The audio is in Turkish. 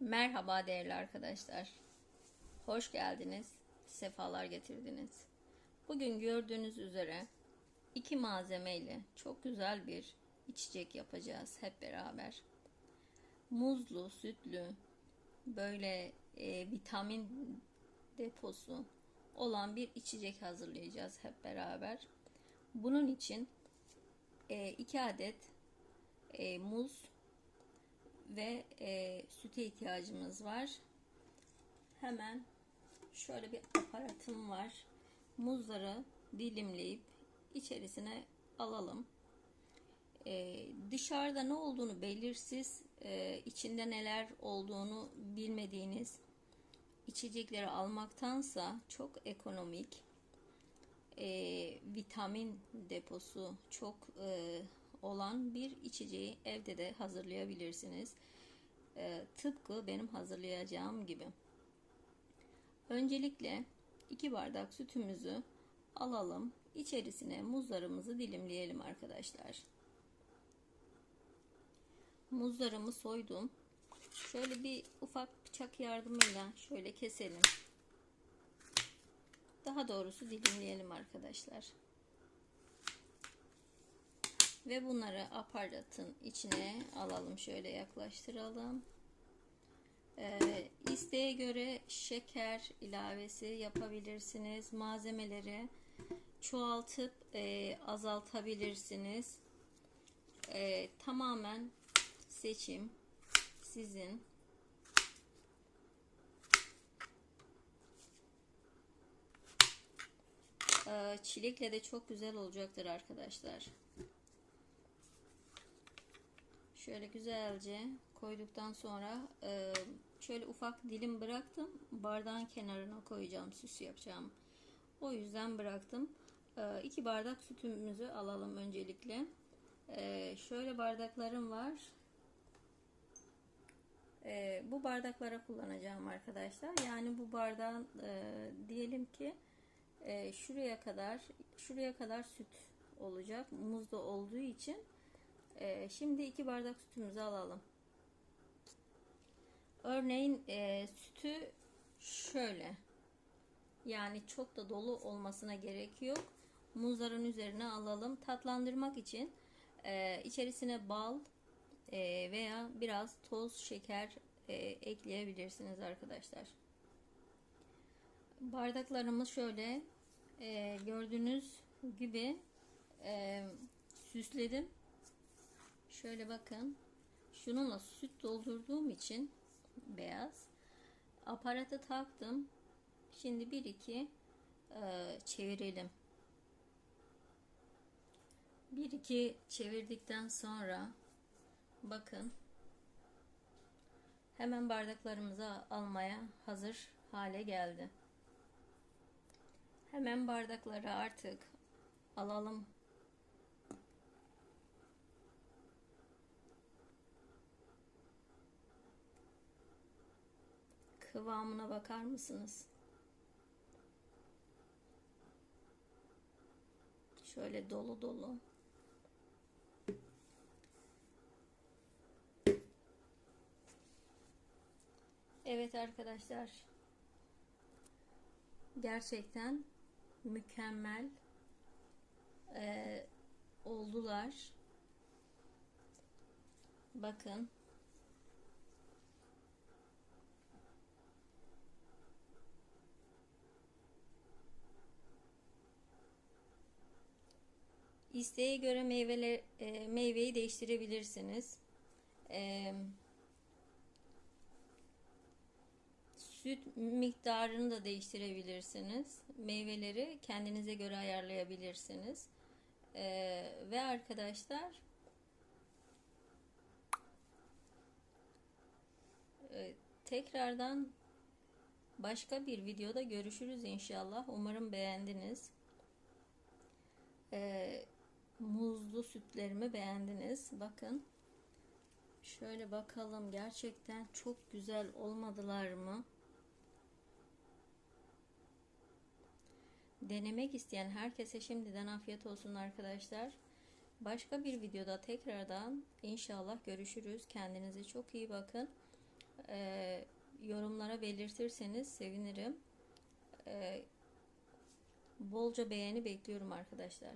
Merhaba değerli arkadaşlar. Hoş geldiniz. Sefalar getirdiniz. Bugün gördüğünüz üzere iki malzemeyle çok güzel bir içecek yapacağız hep beraber. Muzlu, sütlü, böyle e, vitamin deposu olan bir içecek hazırlayacağız hep beraber. Bunun için 2 adet e, muz ve e, süte ihtiyacımız var. Hemen şöyle bir aparatım var. Muzları dilimleyip içerisine alalım. E, dışarıda ne olduğunu belirsiz, e, içinde neler olduğunu bilmediğiniz içecekleri almaktansa çok ekonomik, e, vitamin deposu çok e, olan bir içeceği evde de hazırlayabilirsiniz. E, tıpkı benim hazırlayacağım gibi. Öncelikle 2 bardak sütümüzü alalım. İçerisine muzlarımızı dilimleyelim arkadaşlar. Muzlarımı soydum. Şöyle bir ufak bıçak yardımıyla şöyle keselim. Daha doğrusu dilimleyelim arkadaşlar. Ve bunları aparatın içine alalım. Şöyle yaklaştıralım. Ee, isteğe göre şeker ilavesi yapabilirsiniz. Malzemeleri çoğaltıp e, azaltabilirsiniz. E, tamamen seçim sizin. Ee, çilekle de çok güzel olacaktır arkadaşlar. Şöyle güzelce koyduktan sonra e, şöyle ufak dilim bıraktım. Bardağın kenarına koyacağım. Süs yapacağım. O yüzden bıraktım. E, iki bardak sütümüzü alalım öncelikle. E, şöyle bardaklarım var. bu bardaklara kullanacağım arkadaşlar. Yani bu bardağın diyelim ki şuraya kadar şuraya kadar süt olacak. Muzda olduğu için ee, şimdi iki bardak sütümüzü alalım. Örneğin e, sütü şöyle. Yani çok da dolu olmasına gerek yok. Muzların üzerine alalım. Tatlandırmak için e, içerisine bal e, veya biraz toz şeker e, ekleyebilirsiniz arkadaşlar. Bardaklarımız şöyle e, gördüğünüz gibi e, süsledim. Şöyle bakın. Şununla süt doldurduğum için beyaz. Aparatı taktım. Şimdi bir iki e, çevirelim. Bir iki çevirdikten sonra bakın hemen bardaklarımıza almaya hazır hale geldi. Hemen bardakları artık alalım Kıvamına bakar mısınız? Şöyle dolu dolu. Evet arkadaşlar. Gerçekten mükemmel e, oldular. Bakın. İsteğe göre meyveler, e, meyveyi değiştirebilirsiniz. E, süt miktarını da değiştirebilirsiniz. Meyveleri kendinize göre ayarlayabilirsiniz. E, ve arkadaşlar e, tekrardan başka bir videoda görüşürüz inşallah. Umarım beğendiniz. Ee, muzlu sütlerimi beğendiniz. Bakın. Şöyle bakalım. Gerçekten çok güzel olmadılar mı? Denemek isteyen herkese şimdiden afiyet olsun arkadaşlar. Başka bir videoda tekrardan inşallah görüşürüz. Kendinize çok iyi bakın. e, yorumlara belirtirseniz sevinirim. E, bolca beğeni bekliyorum arkadaşlar.